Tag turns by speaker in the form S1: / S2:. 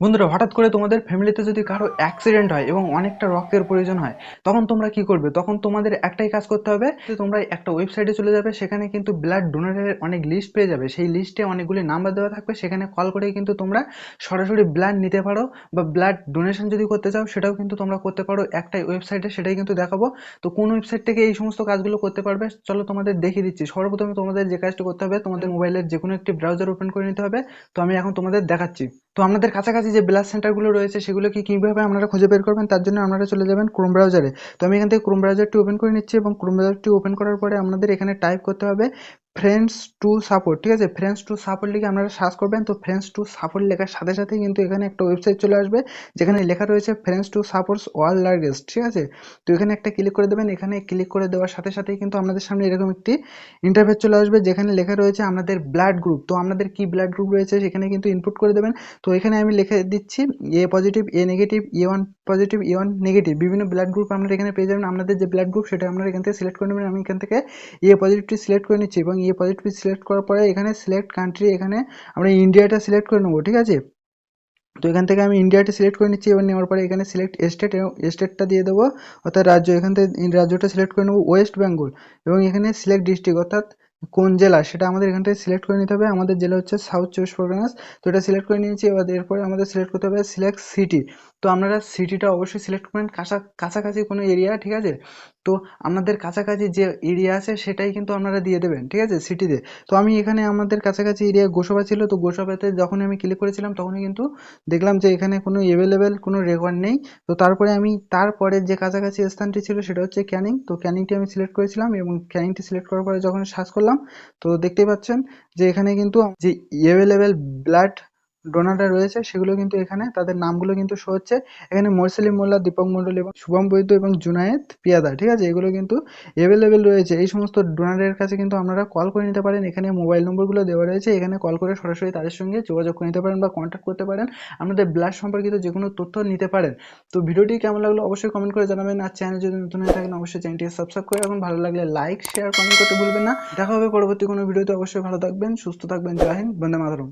S1: বন্ধুরা, হঠাৎ করে তোমাদের ফ্যামিলিতে যদি কারও অ্যাক্সিডেন্ট হয় এবং অনেকটা রক্তের প্রয়োজন হয়, তখন তোমরা কি করবে? তখন তোমাদের একটাই কাজ করতে হবে যে, তোমরা একটা ওয়েবসাইটে চলে যাবে, সেখানে কিন্তু ব্লাড ডোনারের অনেক লিস্ট পেয়ে যাবে। সেই লিস্টে অনেকগুলি নাম্বার দেওয়া থাকবে, সেখানে কল করে কিন্তু তোমরা সরাসরি ব্লাড নিতে পারো বা ব্লাড ডোনেশন যদি করতে চাও, সেটাও কিন্তু তোমরা করতে পারো। একটাই ওয়েবসাইটে সেটাই কিন্তু দেখাবো। তো কোন ওয়েবসাইট থেকে এই সমস্ত কাজগুলো করতে পারবে, চলো তোমাদের দেখিয়ে দিচ্ছি। সর্বপ্রথমে তোমাদের যে কাজটা করতে হবে, তোমাদের মোবাইলের যে কোনো একটি ব্রাউজার ওপেন করে নিতে হবে। তো আমি এখন তোমাদের দেখাচ্ছি। তো আপনাদের কাছাকাছি যে ব্লাড সেন্টারগুলো রয়েছে, সেগুলো সেগুলোকে কীভাবে আপনারা খুঁজে বের করবেন? তার জন্য আপনারা চলে যাবেন ক্রোম ব্রাউজারে তো আমি এখান থেকে ক্রোম ব্রাউজারটি ওপেন করে নিচ্ছি এবং ক্রোম ব্রাউজারটি ওপেন করার পরে আপনাদের এখানে টাইপ করতে হবে ফ্রেন্ডস টু সাপোর্ট ঠিক আছে? ফ্রেন্ডস টু সাপোর্ট লিখে আপনারা সার্চ করবেন, তো ফ্রেন্ডস টু সাপোর্ট লেখার সাথে সাথে কিন্তু এখানে একটা ওয়েবসাইট চলে আসবে, যেখানে লেখা রয়েছে friends to supports world largest ঠিক আছে? তো এখানে একটা ক্লিক করে দেবেন, এখানে ক্লিক করে দেওয়ার সাথে সাথেই কিন্তু আপনাদের সামনে এরকম একটি ইন্টারফেস চলে আসবে, যেখানে লেখা রয়েছে আপনাদের ব্লাড গ্রুপ তো আপনাদের কি ব্লাড গ্রুপ রয়েছে সেখানে কিন্তু ইনপুট করে দেবেন, তো এখানে আমি লিখে দিচ্ছি A positive A negative A one positive A one negative বিভিন্ন ব্লাড গ্রুপ আপনারা এখানে পেয়ে যাবেন, আপনাদের যে ব্লাড গ্রুপ সেটা আপনারা এখান থেকে সিলেক্ট করে নেবেন, আমি এখান থেকে এ পজিটিভটি সিলেক্ট করে নিচ্ছি এবং এ পজিটিভটি সিলেক্ট করার পরে এখানে সিলেক্ট কান্ট্রি এখানে আমরা ইন্ডিয়াটা সিলেক্ট করে নেব, ঠিক আছে? তো এখান থেকে আমি ইন্ডিয়াটা সিলেক্ট করে নিচ্ছি, এবার নেওয়ার পরে এখানে সিলেক্ট স্টেট এবং স্টেটটা দিয়ে দেবো, অর্থাৎ রাজ্য, এখান থেকে রাজ্যটা সিলেক্ট করে নেব ওয়েস্ট বেঙ্গল এবং এখানে সিলেক্ট ডিস্ট্রিক্ট অর্থাৎ কোন জেলা, সেটা আমাদের এখান থেকে সিলেক্ট করে নিতে হবে, আমাদের জেলা হচ্ছে সাউথ চব্বিশ পরগনাস তো এটা সিলেক্ট করে নিয়েছি, এবার এরপরে আমাদের সিলেক্ট করতে হবে সিলেক্ট সিটি তো আপনারা সিটিটা অবশ্যই সিলেক্ট করবেন কাছা কাছাকাছি কোনো এরিয়া ঠিক আছে? তো আপনাদের কাছাকাছি যে এরিয়া আছে, সেটাই কিন্তু আপনারা দিয়ে দেবেন, ঠিক আছে? সিটিতে তো আমি এখানে আমাদের কাছাকাছি এরিয়া গোসবা ছিল, তো গোসবাতে যখন আমি ক্লিক করেছিলাম, তখনই কিন্তু দেখলাম যে এখানে কোনো অ্যাভেলেবেল কোনো রেকর্ড নেই। তো তারপরে আমি তারপরে যে কাছাকাছি স্থানটি ছিল, সেটা হচ্ছে ক্যানিং। তো ক্যানিংটি আমি সিলেক্ট করেছিলাম এবং ক্যানিংটি সিলেক্ট করার পরে যখন সার্চ করলাম, তো দেখতেই পাচ্ছেন যে এখানে কিন্তু যে অ্যাভেলেবেল ব্লাড ডোনাররা রয়েছে, সেগুলো কিন্তু এখানে, তাদের নামগুলো কিন্তু শো হচ্ছে। এখানে মোরসেলিম মোল্লা দীপক মণ্ডল এবং শুভম বৈদ্য এবং জুনায়েদ পিয়াদা, ঠিক আছে? এগুলো কিন্তু অ্যাভেলেবেল রয়েছে। এই সমস্ত ডোনারের কাছে কিন্তু আপনারা কল করে নিতে পারেন। এখানে মোবাইল নম্বরগুলো দেওয়া রয়েছে। এখানে কল করে সরাসরি তাদের সঙ্গে যোগাযোগ করে নিতে পারেন বা কন্ট্যাক্ট করতে পারেন। আপনাদের ব্লাড সম্পর্কিত যে কোনো তথ্য নিতে পারেন। তো ভিডিওটি কেমন লাগল অবশ্যই কমেন্ট করে জানাবেন। আর চ্যানেল যদি নতুন হয়ে থাকেন, অবশ্যই চ্যানেলটি সাবস্ক্রাইব করে এবং ভালো লাগলে লাইক শেয়ার কমেন্ট করতে ভুলবেন না। দেখা হবে পরবর্তী কোনো ভিডিওতে। অবশ্যই ভালো থাকবেন, সুস্থ থাকবেন। জয় হিন্দ, বন্দে মাতরম।